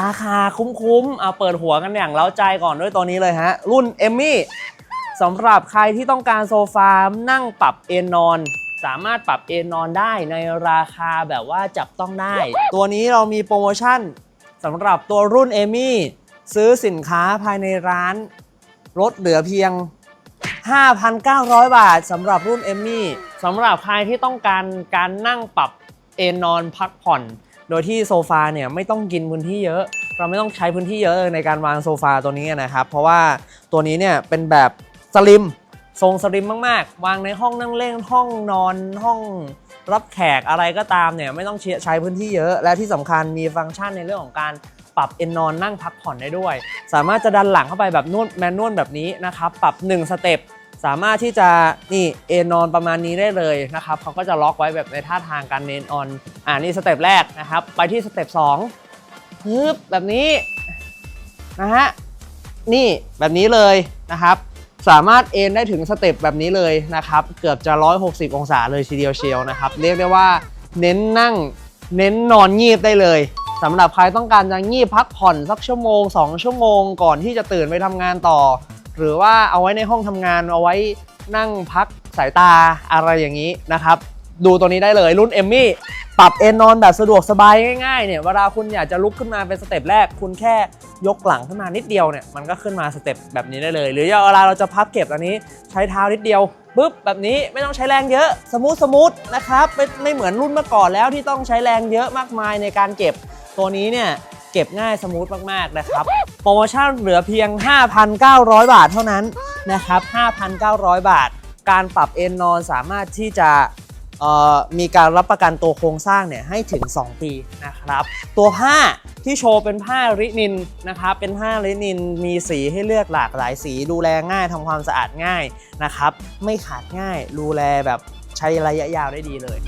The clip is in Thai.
ราคาคุ้มๆ เอาเปิดหัวกันอย่างเล้าใจก่อนด้วยตัวนี้เลยฮะ รุ่นเอมมี่สำหรับใครที่ต้องการโซฟา นั่งปรับเอนนอน สามารถปรับเอนนอนได้ในราคาแบบว่าจับต้องได้ ตัวนี้เรามีโปรโมชั่นสำหรับตัวรุ่นเอมี่ซื้อสินค้าภายในร้าน ลดเหลือเพียง 5,900 บาทสำหรับรุ่นเอมมี่สำหรับใครที่ต้องการการนั่งปรับเอนนอนพักผ่อน โดยที่โซฟาเนี่ยไม่ต้องกินพื้นที่เยอะ เราไม่ต้องใช้พื้นที่เยอะในการวางโซฟาตัวนี้นะครับ เพราะว่าตัวนี้เนี่ยเป็นแบบสลิมทรงสลิมมากๆ วางในห้องนั่งเล่นห้องนอนห้องรับแขกอะไรก็ตามเนี่ยไม่ต้องใช้พื้นที่เยอะ และที่สำคัญมีฟังก์ชันในเรื่องของการปรับเอนนอนนั่งพักผ่อนได้ด้วย สามารถจะดันหลังเข้าไปแบบนวดแมนนวลแบบนี้นะครับ ปรับ 1 สเต็ป สามารถที่จะนี่เอนนอนประมาณนี้ได้เลยนะครับเขาก็จะล็อกไว้แบบในท่าทางการเนนออนอ่านี่สเต็ปแรกนะครับ ไปที่สเต็ป2ฮึบแบบนี้นะฮะนี่แบบนี้เลยนะครับสามารถเอนได้ถึงสเต็ปแบบนี้เลยนะครับ เกือบจะ 160 องศาเลยทีเดียวเชียวนะครับ เรียกได้ว่าเน้นนั่งเน้นนอนงีบได้เลยสำหรับใครต้องการจะงีบพักผ่อนสักชั่วโมง 2 ชั่วโมงก่อนที่จะตื่นไปทำงานต่อ หรือว่าเอาไว้ในห้องทำงานเอาไว้นั่งพักสายตาอะไรอย่างนี้นะครับ ดูตัวนี้ได้เลยรุ่นเอมมี่ปรับเอนนอนแบบสะดวกสบายง่ายๆเนี่ยเวลาคุณอยากจะลุกขึ้นมาเป็นสเต็ปแรก คุณแค่ยกหลังขึ้นมานิดเดียวเนี่ยมันก็ขึ้นมาสเต็ปแบบนี้ได้เลย หรือเวลาเราจะพับเก็บอันนี้ใช้เท้านิดเดียวปุ๊บแบบนี้ไม่ต้องใช้แรงเยอะสมูทสมูทนะครับไม่ไม่เหมือนรุ่นเมื่อก่อนแล้วที่ต้องใช้แรงเยอะมากมายในการเก็บตัวนี้เนี่ยเก็บง่ายสมูทมากๆนะครับ โปรโมชั่นเหลือเพียง 5,900 บาทเท่านั้นนะครับ 5,900 บาท การปรับเอนนอนสามารถที่จะมีการรับประกันตัวโครงสร้างเนี่ยให้ถึง 2 ปีนะครับ ตัวผ้าที่โชว์เป็นผ้ารินินนะครับ เป็นผ้ารินินมีสีให้เลือกหลากหลายสี ดูแลง่ายทำความสะอาดง่ายนะครับ ไม่ขาดง่ายดูแลแบบใช้ระยะยาวได้ดีเลย